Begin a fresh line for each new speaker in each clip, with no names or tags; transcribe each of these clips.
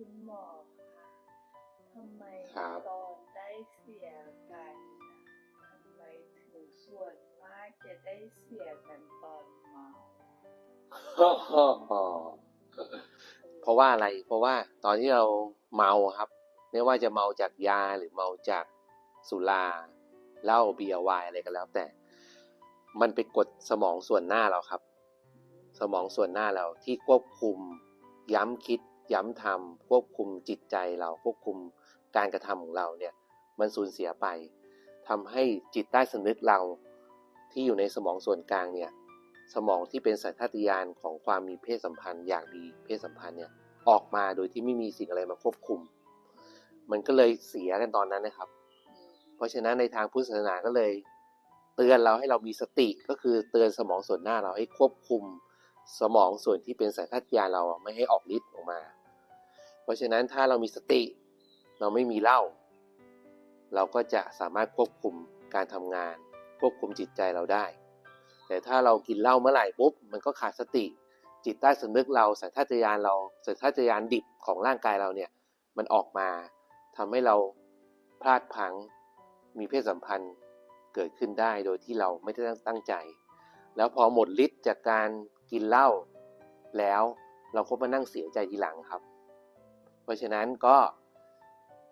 คุณหมอคะทำไม
ครับ
ตอนได้เสียกันน่ะทำไมถึงส่วนมากจะได้เสียกันตอนเมา
เพราะว่าอะไร เพราะว่าตอนที่เราเมาครับ ไม่ว่าจะเมาจากยาหรือเมาจากสุราเหล้าเบียร์ไวน์อะไรก็แล้ว แต่ มันไปกดสมองส่วนหน้าเราครับ สมองส่วนหน้าเราที่ควบคุมย้ำคิด ย้ำทำควบคุมจิตใจเราควบคุมการกระทำของเราเนี่ยมันสูญเสียไปทำให้จิตใต้สำนึกเราที่อยู่ในสมองส่วนกลางเนี่ยสมองที่เป็นสัญชาตญาณของความมีเพศสัมพันธ์อยางดีเพศสัมพันธ์เนี่ยออกมาโดยที่ไม่มีสิ่งอะไรมาควบคุม มันก็เลยเสียกันตอนนั้นนะครับ เพราะฉะนั้นในทางพุทธศาสนาก็เลย เตือนเราให้เรามีสติก็คือเตือนสมองส่วนหน้าเราให้ควบคุม สมองส่วนที่เป็นสัญชาตญาณเราไม่ให้ออกฤทธิ์ออกมา เพราะฉะนั้นถ้าเรามีสติ เราไม่มีเหล้าเราก็จะสามารถควบคุมการทำงาน ควบคุมจิตใจเราได้ แต่ถ้าเรากินเหล้าเมื่อไหร่ปุ๊บมันก็ขาดสติ จิตใต้สำนึกเราสัญชาตญาณเราสัญชาตญาณดิบของร่างกายเราเนี่ยมันออกมาทำให้เราพลาดพลั้งมีเพศสัมพันธ์เกิดขึ้นได้โดยที่เราไม่ได้ตั้งใจ แล้วพอหมดฤทธิ์จากการกินเหล้าแล้วเราก็มานั่งเสียใจทีหลังครับ เพราะฉะนั้นก็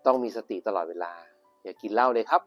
ต้องมีสติตลอดเวลา อย่ากินเหล้าเลยครับ